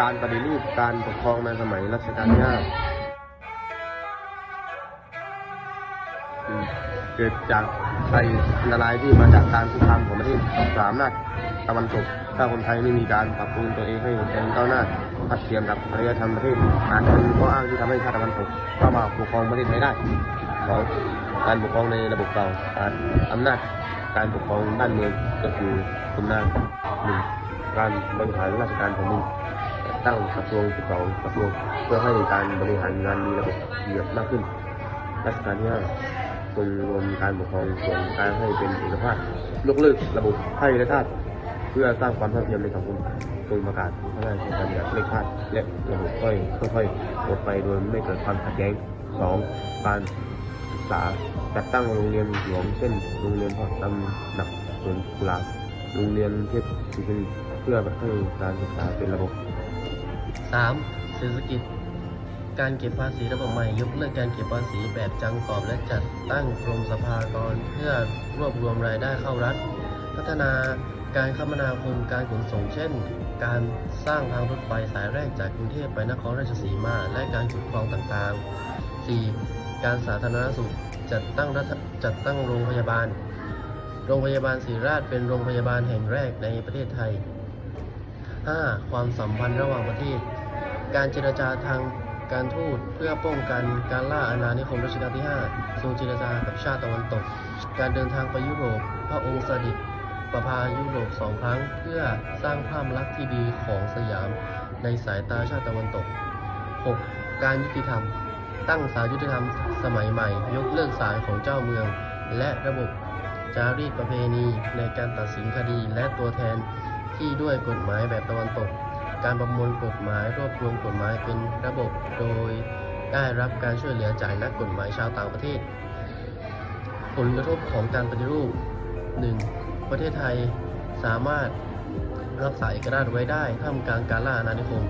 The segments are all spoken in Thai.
การปฏิรูปการปกครองในสมัยรัชกาลที่ห้าเกิดจากภัยอันตรายที่มาจากการคุกคามของประเทศสามนาจตะวันตก ถ้าคนไทยไม่มีการปรับปรุงตัวเองให้เป็นก้าวหน้าทัดเทียมกับอารยธรรมประเทศอาจจะเป็นข้ออ้างที่ทำให้ชาติตะวันตกเข้ามาปกครองประเทศไทยได้สองการปกครองในระบบเก่าการอำนาจการปกครองด้านเมืองก็คืออำนาจหนึ่งการบริหารราชการแผ่นดิน ตั้งกระทรวงสิบสองกระทรวงเพื่อให้การบริหารงานมีระบบระเบียบมากขึ้น รัชกาลที่ห้าทรงรวมการปกครองส่งการให้เป็นเอกภาพยกเลิกระบบไพ่และทาสเพื่อสร้างความเท่าเทียมในสังคมทรงประกาศพระราชบัญญัติเลขทาสและระบบค่อยค่อยๆหมดไปโดยไม่เกิดความขัดแย้งสองการศึกษาจัดตั้งโรงเรียนหลวงเช่นโรงเรียนพระตำหนักสวนกุหลาบโรงเรียนเทพศิริเพื่อให้การศึกษาเป็นระบบ 3. เศรษฐกิจการเก็บภาษีระบบใหม่ยกเลิกการเก็บภาษีแบบจังกอบและจัดตั้งกรมสรรพากรเพื่อรวบรวมรายได้เข้ารัฐ พัฒนาการคมนาคมการขนส่งเช่น การสร้างทางรถไฟสายแรกจากกรุงเทพไปนครราชสีมา และการจุดคลองต่างๆ 4. การสาธารณสุขจัดตั้งรัฐจัดตั้งโรงพยาบาล โรงพยาบาลศรีราชเป็นโรงพยาบาลแห่งแรกในประเทศไทย 5. ความสัมพันธ์ระหว่างประเทศ การเจรจาทางการทูตเพื่อป้องกันการล่าอาณานิคมรัชกาลที่ 5 ทรงเจรจากับชาติตะวันตก การเดินทางไปยุโรป พระองค์เสด็จประพายุโรปสองครั้ง เพื่อสร้างภาพลักษณ์ที่ดีของสยามในสายตาชาติตะวันตก 6. การยุติธรรม ตั้งศาลยุติธรรมสมัยใหม่ ยกเลิกศาลของเจ้าเมือง และระบบจารีตประเพณีในการตัดสินคดีและตัวแทน ที่ด้วยกฎหมายแบบตะวันตก การประมวลกฎหมายรวบรวมกฎหมายเป็นระบบโดยได้รับการช่วยเหลือจากนักกฎหมายชาวต่างประเทศ ผลกระทบของการปฏิรูป 1. ประเทศไทยสามารถรักษาเอกราชไว้ได้ท่ามกลางการล่าอาณานิคม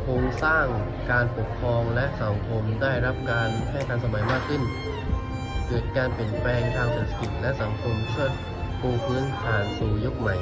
โครงสร้างการปกครองและสังคมได้รับการให้ทันสมัยมากขึ้น เกิดการเปลี่ยนแปลงทางเศรษฐกิจและสังคมช่วยปูพื้นฐานสู่ยุคใหม่